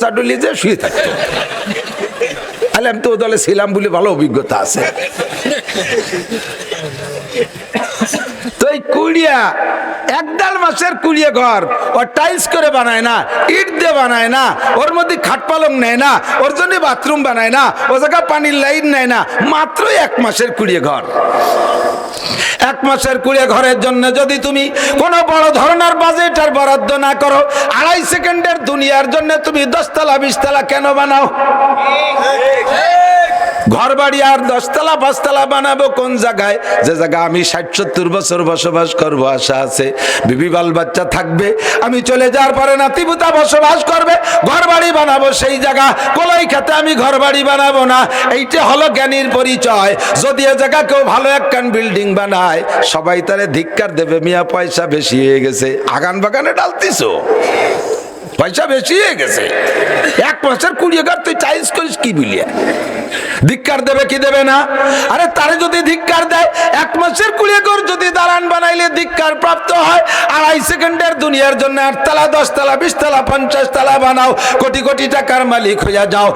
চাডলি যে শুয়ে থাকতো তাহলে আমি তো ও দলে ছিলাম বলে ভালো অভিজ্ঞতা আছে। তো এই একদাল মাসের কুড়িয়ে ঘর, ও টাইলস করে বানায় না, ইট দিয়ে বানায় না, ওর মধ্যে খাট পালং নেয় না, ওর জন্য বাথরুম বানায় না, ও জায়গা পানির লাইন নেয় না মাত্র এক মাসের কুড়িয়ে ঘর। এক মাসের কুড়িয়ে ঘরের জন্য যদি তুমি কোনো বড় ধরনের বাজেট আর বরাদ্দ না করো, আড়াই সেকেন্ডের দুনিয়ার জন্য তুমি দশতলা, বিশতলা কেন বানাও? ঘর বাড়ি আর দশতলা পাঁচতলা বানাবো কোন জায়গায়? যে জায়গা আমি ষাট সত্তর বছর বসবাস করব, আশা আছে। বিবি বাল বাচ্চা থাকবে, আমি চলে যাওয়ার পরে নাতিপুতা বসবাস করবে ঘর বাড়ি বানাবো সেই জায়গা। কলাই খেতে আমি ঘর বাড়ি বানাবো না। এইটা হলো জ্ঞানীর পরিচয়। যদি এ জায়গা কেউ ভালো একখান বিল্ডিং বানায়, সবাই তারে ধিক্কার দেবে, মিয়া পয়সা বেশি হয়ে গেছে। আগান বাগানে ডালতিছো? পয়সা বেশি হয়ে গেছে। এক মাসের কুড়ি হাজার তুই চাইজ করিস কি বিলিয়ে? ধিক্কার দেবে কি দেবে না? আরে তারে যদি ধিক্কার দেয়, এক মাসের কুড়ি হাজার যদি দালান বানাইলে ধিক্কার প্রাপ্ত হয়, আড়াই সেকেন্ডের দুনিয়ার জন্য আটতলা, দশতলা, বিশতলা পঞ্চাশ তলা বানাও, কোটি কোটি টাকার মালিক হইয়া যাও।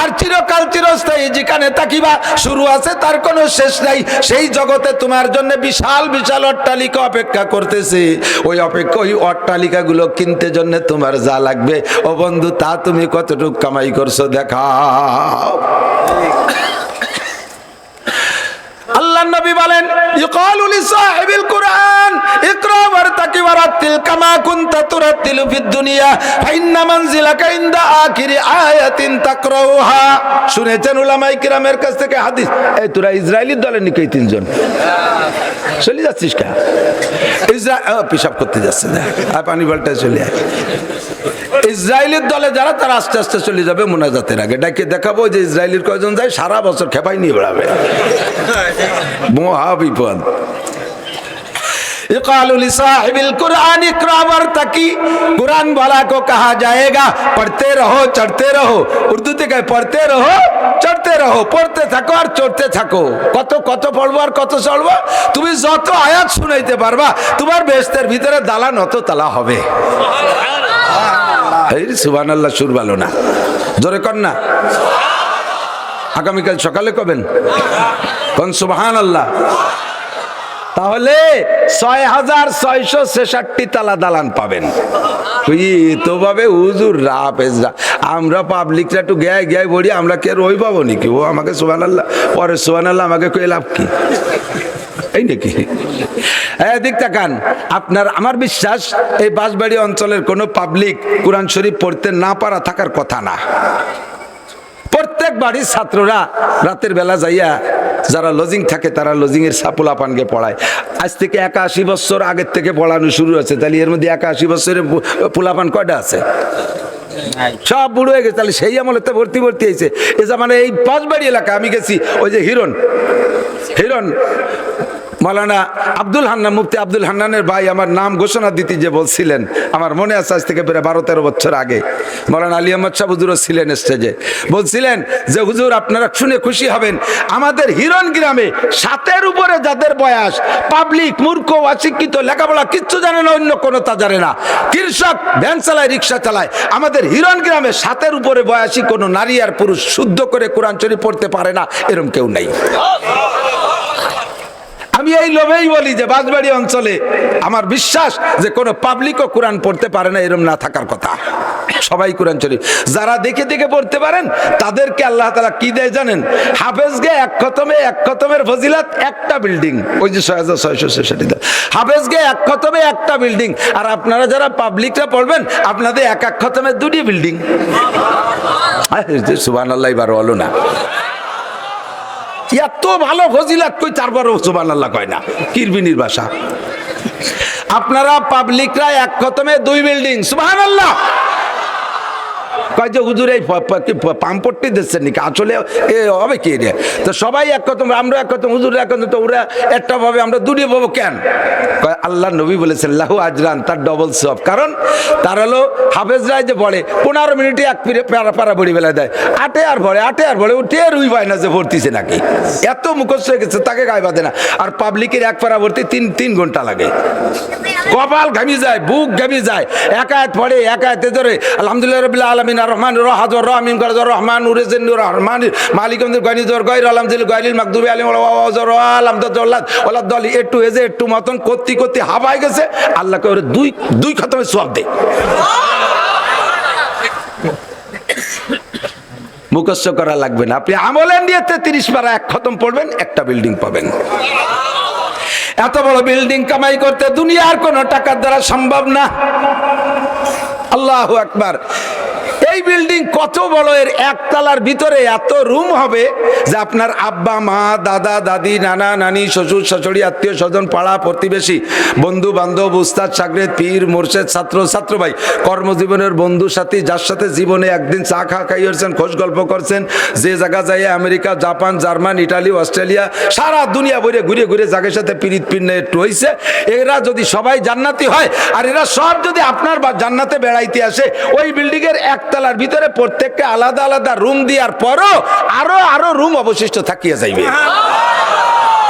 আর চিরকাল চিরস্থায়ী যেখানে তাকিবা শুরু আছে তার কোনো শেষ নাই। সেই জগতে তোমার জন্য বিশাল বিশাল অট্টালিকা অপেক্ষা করতেছে। ওই অপেক্ষা, ওই অট্টালিকাগুলো কিনতে জন্য তোমার যা লাগবে। ও বন্ধু, তা তুমি কতটুকু কামাই করছ দেখাও। নবী বলেন কুরআন, ইকরা কুনতা তুরাতিলু ফিদ দুনিয়া, ফাইন্না মানজিলাকা ইনদা আয়াতিন তাকরাউহা। শুনেছেন উলামায়ে কিরামের কাছ থেকে হাদিস? এই তোরা ইসরায়েলির নিকে তিনজন। চলে যাচ্ছিস কা? পিসাব করতে যাচ্ছে আর পানি পাল্টায় চলে ইসরায়েলের দলে যারা, তারা আস্তে আস্তে চলে যাবে মোনাজাতের আগে। ডাকে দেখাবো যে ইসরায়েলের কয়জন যায়, সারা বছর খেপাই নিয়ে বেড়াবে। মহা বিপদ इकालु लिसाहिबिल कुरान इकरा वर्तकी कुरान वाला को कहा जाएगा पढ़ते रहो चढ़ते रहो উর্দুতে কয় পড়তে রহো চড়তে রহো পড়তে থাকো আর চড়তে থাকো কত কত পড়বো আর কত চড়বো তুমি যত আয়াত শুনাইতে পারবা তোমার বেস্তের ভিতরে দালান অত তালা হবে এই সুবান আল্লাহ সুর ভালো না জোরে কর না আগামীকাল সকালে কবেন কোন সুবাহান আল্লাহ তাহলে ছয় হাজার ছয়শো ছেষট্টি তালা দালান পাবেন। হুজুর রাফেজরা আমরা পাবলিকরা একটু গ্যায় গ্যায় বলি, আমরা কে রই পাবো নাকি? ও আমাকে সোহান আল্লাহ পরে সোহান আল্লাহ আমাকে কয়ে লাভ কি? এই নাকি? হ্যাঁ এদিক তাকান, আপনার আমার বিশ্বাস, এই বাঁশবাড়ি অঞ্চলের কোনো পাবলিক কোরআন শরীফ পড়তে না পারা থাকার কথা না। প্রত্যেক বাড়ির ছাত্ররা রাতের বেলা যাইয়া যারা লজিং থাকে তারা লজিং এর সাপুলা পানকে পড়ায়। আজ থেকে একাশি বছর আগের থেকে পড়ানো শুরু আছে তাহলে এর মধ্যে একাশি বছরের পোলাপান কয়টা আছে? সব বুড়ো হয়ে গেছে। তাহলে সেই আমলে তো ভর্তি ভর্তি হয়েছে। এ মানে এই পাঁচবাড়ি এলাকা আমি গেছি ওই যে হিরণ। হিরণ মালানা আব্দুল হান্নান, মুফতি আব্দুল হান্নানের ভাই আমার নাম ঘোষণা দিতে যে বলছিলেন। আমার মনে আছে আজ থেকে প্রায় বারো তেরো বছর আগে। মৌলানা আলী আহমদ শাহ হুজুরও ছিলেন স্টেজে বলছিলেন যে, হুজুর, আপনারা শুনে খুশি হবেন। আমাদের হিরণ গ্রামে সাতের উপরে যাদের বয়স, পাবলিক, মূর্খ, অশিক্ষিত, লেখাপড়া, কিচ্ছু জানে না, অন্য কোনো তা জানে না। কৃষক ভ্যান চালায়, রিক্সা চালায়। আমাদের হিরণ গ্রামে সাতের উপরে বয়সী কোনো নারী আর পুরুষ শুদ্ধ করে কোরআন শরীফ পড়তে পারে না, এরম কেউ নেই। আমি এই লোভেই বলি যে বাজবাড়ি অঞ্চলে আমার বিশ্বাস যে কোনো পাবলিকও কোরআন পড়তে পারে না, এরম না থাকার কথা। সবাই কোরআন শরীফ। যারা দেখে দেখে পড়তে পারেন, তাদেরকে আল্লাহ তালা কি দেয় জানেন? হাফেজকে এক খতমে, এক খতমের ফজিলাত একটা বিল্ডিং। ওই যে ছয় হাজার ছয়শো ছেষট্টিতে হাফেজকে এক খতমে একটা বিল্ডিং। আর আপনারা যারা পাবলিকরা পড়বেন, আপনাদের এক এক খতমের দুটি বিল্ডিং। সুবান আল্লাহ এবার বলো না। এত ভালো ফজিলাত কই তারপরে সুবান আল্লাহ কয় না। কিরবিনির বাসা আপনারা পাবলিকরা এক খতমে দুই বিল্ডিং সুবাহ আল্লাহ কয় যে হুজুর এই পাম্পট্টি দিচ্ছেন নাকি? আসলে এ হবে কি রে? তো সবাই এক কথা আমরা এক কথা হুজুর এক কথা তো ওরা একটা ভাবে, আমরা দুটি পাবো কেন? আল্লাহ নবী বলেছেন, লাহু আজরান, তার ডবল সব কারণ তার হলো হাফেজরাই যে বলে, পনেরো মিনিটে এক প্যারা পারা বড়ি বেলা দেয়। আটে আর ভরে আটে আর ভরে উঠে রুই পায় না যে ভর্তিছে নাকি? এত মুখস্থ হয়ে গেছে, তাকে গায়ে বাঁধে না। আর পাবলিকের এক পারা ভর্তি তিন তিন ঘণ্টা লাগে। কপাল ঘামি যায়, বুক ঘামি যায়। একায়ত পড়ে, একায়তে ধরে, আলহামদুলিল্লাহ রবিল্লা আলমিন রহমান রহমিন রহমান একটু এজে একটু মতন করতে করতে হাবাই গেছে দুই মুখস্থ করা লাগবে না। আপনি আমলেন দিয়ে তিরিশ পারা এক খতম পড়বেন, একটা বিল্ডিং পাবেন। এত বড় বিল্ডিং কামাই করতে দুনিয়ার কোনো টাকার দ্বারা সম্ভব না। আল্লাহ আকবার। এই বিল্ডিং কত বড়? এর একতলার ভিতরে এত রুম হবে যে আপনার আব্বা, মা, দাদা, দাদি, নানা, নানি, শ্বশুর, শাশুড়ি, আত্মীয় স্বজন, পাড়া, প্রতিবেশী বন্ধু বান্ধব উস্তাদ, সাগরেদ, পীর, মোর্শেদ, ছাত্র ছাত্র ভাই, কর্মজীবনের বন্ধু, সাথী, যার সাথে জীবনে একদিন চা খা খাইয়েছেন খোঁজ গল্প করছেন, যে জায়গা যায় America, Japan, German, Italy, Australia, সারা দুনিয়া বইরে ঘুরে ঘুরে জায়গার সাথে পিরিত পিন্নে একটু হয়েছে এরা যদি সবাই জান্নাতি হয়, আর এরা সব যদি আপনার জান্নাতে বেড়াইতে আসে, ওই বিল্ডিং এর একতলার ভিতরে প্রত্যেককে আলাদা আলাদা রুম দেওয়ার পরও আরও আরও রুম অবশিষ্ট থাকিয়া যাইবে।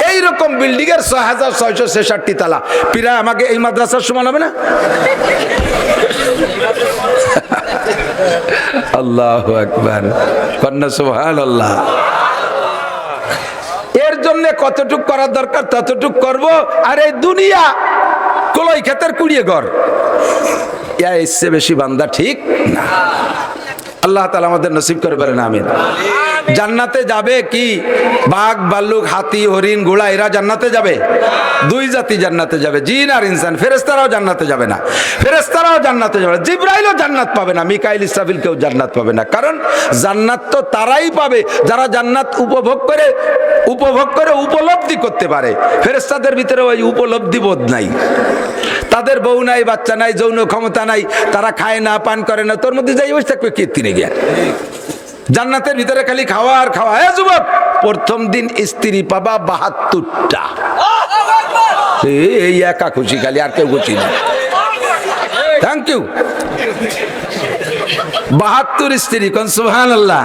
এইরকম বিল্ডিং এর ছয় হাজার ছয়শো ছেষট্টি তালা। প্রায় আমাকে এই মাদ্রাসার সমান হবে না? আল্লাহ একবার কন্যা সুহান আল্লাহ এর জন্য কতটুক করার দরকার ততটুক করব। আর এই দুনিয়া কলই ক্ষেতের কুড়িয়ে ঘর। ইয়া এসছে বেশি বান্দা ঠিক না। আল্লাহ তালা আমাদের নসিব করে পারেন আমিন। জান্নাতে যাবে কি? বাঘ ভাল্লুক হাতি হরিণ ঘোড়া এরা জান্নাতে যাবে? দুই জাতি জান্নাতে যাবে জিন আর ইনসান। ফেরেস্তারাও জান্নাতে যাবে না। ফেরেস্তারাও জান্নাতে যাবে না। জিব্রাইলও জান্নাত পাবে না। মিকাইল ইসরাফিল কেউ জান্নাত পাবে না। কারণ জান্নাত তো তারাই পাবে। যারা জান্নাত উপভোগ করে উপভোগ করে উপলব্ধি করতে পারে। ফেরেস্তাদের ভিতরে ওই উপলব্ধি বোধ নাই। তাদের বউ নাই, বাচ্চা নাই, যৌন ক্ষমতা নাই, তারা খায় না, পান করে না, তোর মধ্যে যাই বসে থাকবে কীর্তিনে গিয়া জান্নাতের ভিতরে খালি খাওয়া আর খাওয়া। হ্যাঁ যুবক, প্রথম দিন স্ত্রী পাবা বাহাত্তরটা। এই একা খুশি, খালি আর কেউ খুশি না। থ্যাংক ইউ বাহাত্তর স্ত্রী, কোন সুহান আল্লাহ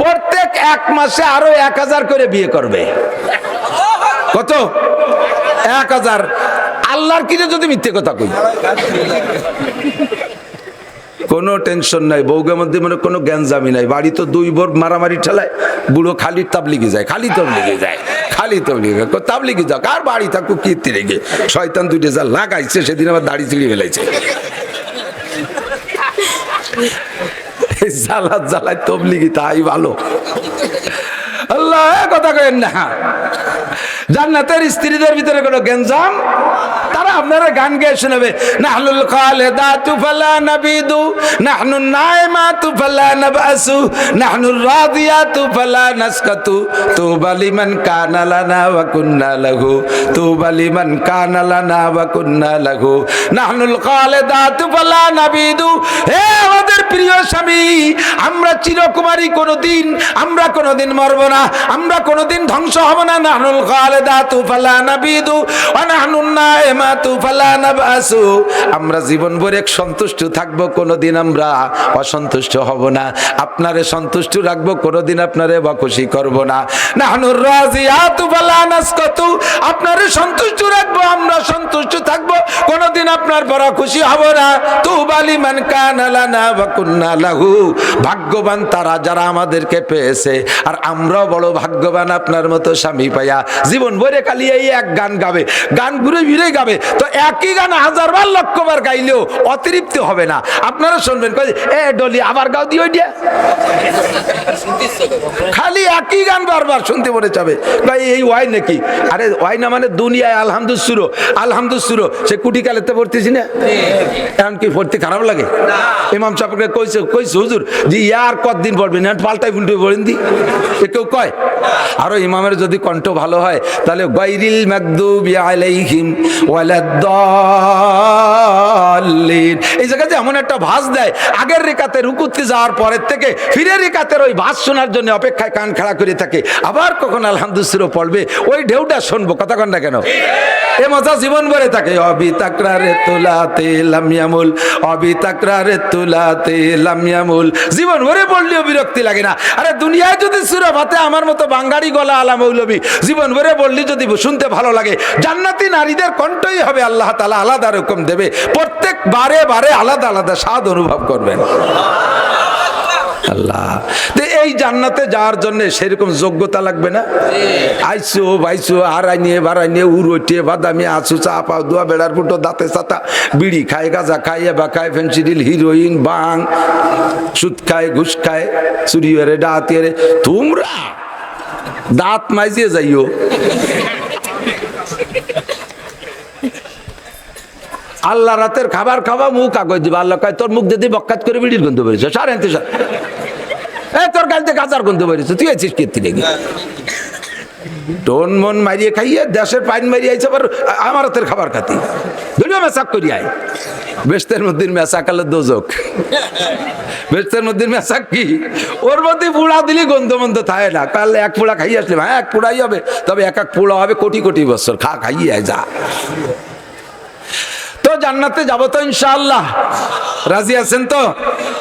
প্রত্যেক এক মাসে আরও এক হাজার করে বিয়ে করবে। কত? এক হাজার। আল্লাহর কিনে যদি মিথ্যে কথা কই? কোনো টেনশন নাই বউগের মধ্যে মানে কোনো জ্ঞানজামি নাই। বাড়ি তো দুই ভোর মারামারি ঠেলায়, বুড়ো খালি তাবলিগে যায়, খালি তাবলিগে যায়, খালি তাবলিগে তাবলিগে যাও কার বাড়ি থাকুক, কীর্তি রেগে শয়তান দুইটা যা লাগাইছে, সেদিন আবার দাড়ি চিড়িয়ে ফেলাইছে। জ্বালা জ্বালায় তবলিগি তাই ভালো। আল্লাহ কথা কেন না। জান্নাতের স্ত্রীদের ভিতরে কোনো গেঞ্জাম আপনারা গান গেয়ে শোনাবে নাহলুল খালেদাতু ফালা নাবিদু নাহনুন নাইমাতু ফালা নাবাসু নাহনুর রাদিয়াতু ফালা নাসকাতু। তুবা লিমান কানা লানা ওয়া কুন্না লাহু, তুবা লিমান কানা লানা ওয়া কুন্না লাহু। নাহনুল খালেদাতু ফালা নাবিদু, হে আমাদের প্রিয় স্বামী চিরকুমারী কোনোদিন আমরা কোনোদিন মরব না, আমরা কোনোদিন ধ্বংস হব না। নাহনুল খালেদাতু ফালা নাবিদু ওয়া নাহনুন নাইমাতু ফালা নাবাসু আমরা জীবন ভরে সন্তুষ্ট থাকব, কোনোদিন আমরা অসন্তুষ্ট হব না। আপনারে সন্তুষ্ট রাখব, কোনোদিন আপনারে বা খুশি করব না। নাহনুর রাজিয়াতু ফালা নাসকাতু। আপনারে সন্তুষ্ট রাখব, আমরা সন্তুষ্ট থাকব, কোনোদিন আপনার বড় খুশি হব না। তু বালি মান কানা লানা ওয়া কুন্না লাহু। ভাগ্যবান তারা যারা আমাদেরকে পেয়েছে। আর আমরাও বড় ভাগ্যবান আপনার মতো স্বামী পাইয়া। জীবন ভরে খালি এই এক গান গাবে। গান ঘুরে ফিরে গাবে। তো একই গান হাজার বার লক্ষ গাইলেও অতিরিক্ত হবে না। আপনারা শুনবেন এ ডলি আবার গাও দিও দিয়া। খালি একই গান বারবার শুনতে মনে যাবে ভাই এই ওয়াই নাকি? আরে ওয়াই না মানে দুনিয়ায় আলহামদুল সুরো আলহামদুল সুরো সে কুটি কালেতে পড়তেছি না। এখন কি পড়তে খারাপ লাগে। ইমাম সাহেবকে কইছে কইছে হুজুর যে ইয়ার কতদিন পড়বেন আর পাল্টাই উল্টে পড়েন দি এ কেউ কয়? আরও ইমামের যদি কণ্ঠ ভালো হয়, তাহলে গাইরিল মাকদুবি আলাইহিম ওয়ালাদ দলিন এই জায়গাতে এমন একটা ভাস দেয়, আগের রেখাতে রুকুতে যাওয়ার পরের থেকে ফিরে রেখাতের ওই ভাস শোনার জন্য অপেক্ষায় কান খাড়া করে থাকে। আবার কখন আলহামদুসুরো পড়বে, ওই ঢেউটা শুনব, কথা কন কেন? এ মজা জীবন ভরে থাকে। অবি তাকরারে তোলাতে লামিয়ামুল অবি তাকরারে তোলাতে লামিয়ামুল। জীবন ভরে পড়লেও বিরক্তি লাগে না। আরে দুনিয়ায় যদি সুরা ভাতে আমার মতো বাঙ্গাড়ি গলা আলা মৌলবী, জীবন ভরে পড়লি যদি শুনতে ভালো লাগে, জান্নাতি নারীদের কণ্ঠই হবে, আল্লাহ তালা আলাদা রকম দেবে। প্রত্যেক বারে বারে আলাদা আলাদা স্বাদ অনুভব করবেন। আল্লাহ। এই জান্নাতে যাওয়ার জন্য সেরকম যোগ্যতা লাগবে না? আইসো, বাইসো আর আইনিয়ে বারাইনিয়ে উড়োটিয়ে বাদামি আসু চা পাও দোয়া, বেড়ার ফুটো, দাঁতে চাতা বিড়ি খায়, গাঁজা খায়, এবা খায় ফেন্সিডিল হিরোইন, বাং সুদ খায়, ঘুষ খায়, চুরি রে, ডাহাতি তোমরা দাঁত মাইজিয়ে যাইও। আল্লাহ রাতের খাবার খাওয়া, মুখ কাগজ দিবা। আল্লাহ কয়, তোর মুখ দিয়ে বক্কাত করে বিড়ির গন্ধ বেরিয়েছে সার এনতে সার। এ, তোর গাড়িতে গাজার গন্ধ বেরিয়েছে তুই আছিস কীর্তি রেগে টোন মন মারিয়ে খাইয়ে, দেশের পাইন মারিয়ে আইছে, আবার আমার হাতের খাবার খাতি। দুনিয়া মেসাক করি আয়। বেস্তের মধ্যে মেসা কালে দোজক। বেস্তের মধ্যে মেসাক কি? ওর মধ্যে পুড়া দিলি গন্ধ মন্ধ থাকে না। কাল এক পোড়া খাইয়ে আসলে হ্যাঁ এক পোড়াই হবে। তবে এক এক পোড়া হবে কোটি কোটি বছর। খা, খাইয়ে আয়, যা। জান্নাতে যাব তো ইনশাআল্লাহ। রাজি আছেন তো?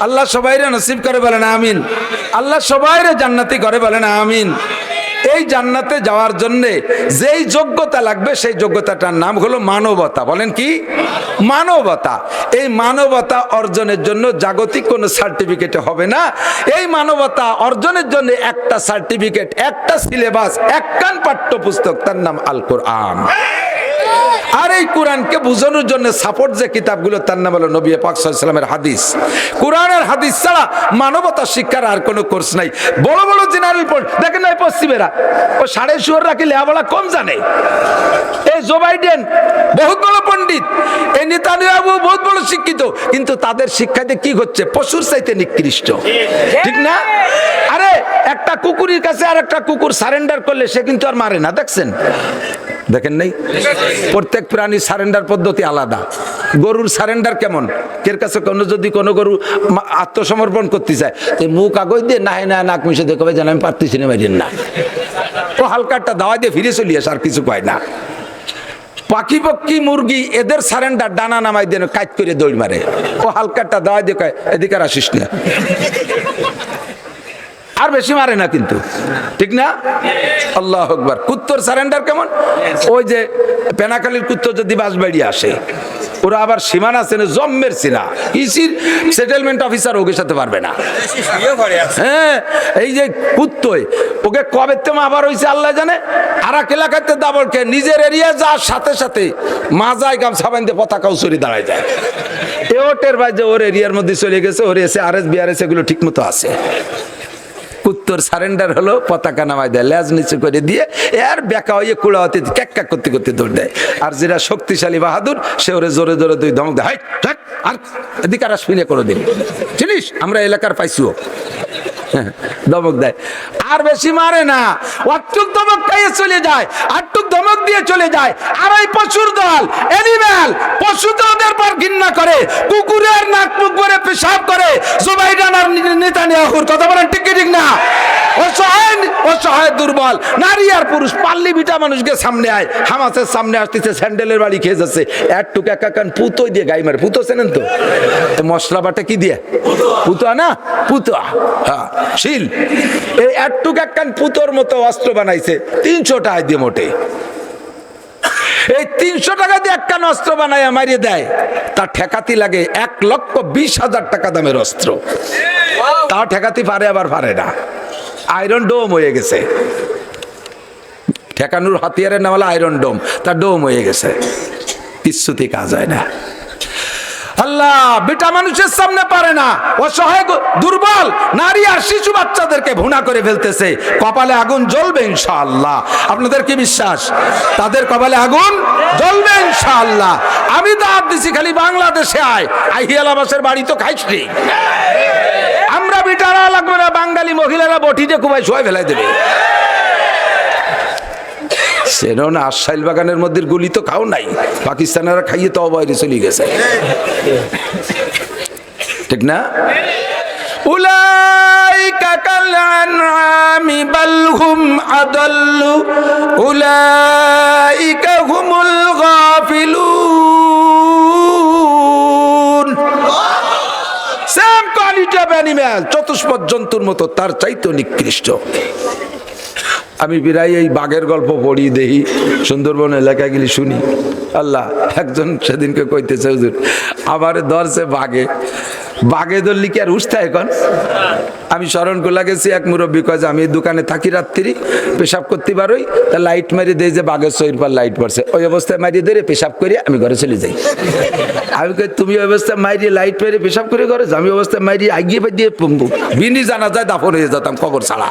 আল্লাহ সবাইরে নসিব করে বলেন আমিন। আল্লাহ সবাইরে জান্নাতি করে বলেন আমিন। এই জান্নাতে যাওয়ার জন্য যেই যোগ্যতা লাগবে, সেই যোগ্যতাটার নাম হলো মানবতা। বলেন কি? মানবতা। এই মানবতা অর্জনের জন্য জাগতিক কোনো সার্টিফিকেট হবে না। এই মানবতা অর্জনের জন্য একটা সার্টিফিকেট একটা সিলেবাস একখান পাঠ্যপুস্তক, তার নাম আল কোরআন আর এই কোরআনকে বোঝানোর জন্য সাপোর্ট যে কিতাবগুলো তার নাম হলো নবী পাক হাদিস। কোরআনের হাদিস ছাড়া মানবতা শিক্ষার আর কোনো কোর্স নাই। বড় বড় জেনারেল দেখেন না পশ্চিমেরা, ও সাড়ে শুয়ার রাখি লেহাবলা কম জানে। এই জো বাইডেন বহুত বড় পণ্ডিত, এই নেতানিয়াহু বহুত বড় শিক্ষিত, কিন্তু তাদের শিক্ষাতে কি হচ্ছে? পশুর চাইতে নিকৃষ্ট। ঠিক না? আরে একটা কুকুরের কাছে আর একটা কুকুর সারেন্ডার করলে সে কিন্তু আর মারে না, দেখছেন? দেখেন নাই? প্রত্যেক প্রাণী সারেন্ডার পদ্ধতি আলাদা। গরুর সারেন্ডার কেমন? কের কাছে কোনো যদি কোনো গরু আত্মসমর্পণ করতে চায়, তো মুখ কাগজ দিয়ে না না নাক মিশে দেখবে যেন আমি পারতেছি না মাইরেন না। ও হালকা একটা দাওয়া দিয়ে ফিরে চলি আর কিছু কয় না। পাখি পক্ষী, মুরগি, এদের সারেন্ডার ডানা নামাই দেন কাজ করে দৌড় মারে। ও হালকা একটা দাওয়া দিয়ে কয়, এদিকে আসিস না। আর বেশি মারে না কিন্তু। ঠিক না? আল্লাহ আকবার। কুত্তর সারেন্ডার কেমন? ওই যে পেনাকালির কুত্তর যদি বাস বাসবাড়ি আসে, ওরা আবার সীমানা চেনে জম্মের সিনা ইসির সেটেলমেন্ট অফিসার ওকে সাথে পারবে না। হ্যাঁ এই যে কুত্তই ওকে কবে তেমন আবার হয়েছে আল্লাহ জানে? আর এক এলাকাতে দাবলকে নিজের এরিয়া যাওয়ার সাথে সাথে মাজায় গাম সাবান দিয়ে পতাকাও সরি দাঁড়ায় যায়। এও টের ভাই যে ওর এরিয়ার মধ্যে চলে গেছে, ওর এসে আর এস বিআরএস এগুলো ঠিক মতো আছে। উত্তর সারেন্ডার হলো, পতাকা নামাই দেয়, লেজ নিচু করে দিয়ে এর বেকা হয়ে কুড়া হতে ক্যাক করতে করতে দৌড় দেয়। আর যেটা শক্তিশালী বাহাদুর, সে ওরে জোরে জোরে দুই ধমক দেয় আর এদিকে আর আসবি না কোনোদিন। চিনিস আমরা এলাকার পাইছিও ধমক দেয়। আর বেশি মারে না। অটুক ধমক খাইয়ে চলে যায়, আটটুক ধমক দিয়ে চলে যায়। আর ওই পশুর দল এনিম্যাল পশু তো ওদের পর ঘৃণা করে। কুকুরের নাক মুখ করে পেশাব করে। জোবাইডান আর নেতা নেহুর কথা বলেন, ঠিক কি ঠিক না? অসহায় অসহায় দুর্বল। নারী আর পুরুষ, পাল্লি বিটা মানুষকে সামনে আয়। হামাসের সামনে আসতেছে, স্যান্ডেলের বাড়ি খেয়ে যাচ্ছে। একটুক একা কান পুতো দিয়ে গাই মারে। পুতো চেনেন তো? মশলা বাটা কি দিয়ে? পুতো না? পুতো হ্যাঁ। শিল। এই একটুক এক কান পুতোর মতো অস্ত্র বানাইছে, তিনশো টাকা দিয়ে মোটে। এই তিনশো টাকা দিয়ে এক কান অস্ত্র বানায় মারিয়ে দেয়, তার ঠেকাতি লাগে এক লক্ষ বিশ হাজার টাকা দামের অস্ত্র। তাও ঠেকাতি পারে, আবার পারে না। আয়রন ডোম হয়ে গেছে। ঠেকানোর হাতিয়ারের নাম হলো আয়রন ডোম, তার ডোম হয়ে গেছে। কিচ্ছুতেই কাজ হয় না। আল্লাহ, বেটা মানুষের সামনে পারে না। অসহায়, দুর্বল, নারী আর শিশু বাচ্চাদেরকে ভুনা করে ফেলতেছে। কপালে আগুন জ্বলবে ইনশাআল্লাহ। আপনাদের কি বিশ্বাস? তাদের কপালে আগুন জ্বলবে ইনশাআল্লাহ। আমি তো দাঁত দিছি, খালি বাংলাদেশে আয়। আহিয়াল আবাসের বাড়ি তো খাইছি আমরা বিটারা লাগবে না, বাঙালি মহিলারা বটি দিয়ে কুবাই শোয়া ফেলাই দেবে। না আশাইল বাগানের মধ্যে গুলি তো খাও নাই। পাকিস্তানেরা খাইয়ে তো অবৈরে চলে গেছে। ঠিক না? উলাইকা কাল আনআমি বাল হুম আদাল্লু। উলাইকা হুমুল গাফিলুন। সেম কোয়ালিটি অফ অ্যানিম্যাল চতুষ্পদ জন্তুর মতো, তার চাইতে নিকৃষ্ট। আমি প্রায় এই বাঘের গল্প পড়ি, দেখি সুন্দরবন এলাকাগুলি গেলে শুনি। আল্লাহ, একজন সেদিনকে কইতেছে, হুজুর আবার ধরছে বাঘে। বাঘে ধরলি কি আর উঠতে এখন? আমি স্মরণ করলা গেছি, এক মুরব্বী কয় যে আমি দোকানে থাকি রাত্রি, পেশাব করতে পারোই তা লাইট মারি দেয় যে বাঘের শরীর পর লাইট পড়ছে। ওই অবস্থায় মারিয়ে ধরে পেশাব করে আমি ঘরে চলে যাই। আমি কই, তুমি অবস্থায় মারিয়ে লাইট মেরে পেশাব করে ঘরে আমি অবস্থায় মারিয়ে আগিয়ে দিয়ে বিনি জানা যায় দাফন হয়ে যেতাম কবর ছাড়া।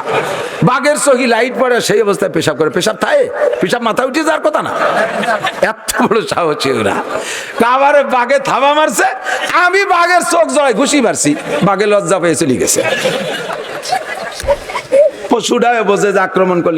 বাঘের সহি লাইট পড়ে, সেই অবস্থায় পেশাব করে। পেশাব থায়? পেশাব মাথা উঠে যাওয়ার কথা না? এত বড় সাহসী ওরা। কাবারে বাঘে থাবা মারছে, আমি বাঘের চোখ জড়াই ঘুষি পারছি বাঘে লজ্জা পেয়ে চলে গেছে। পশুটায় বোঝে যে আক্রমণ করলে।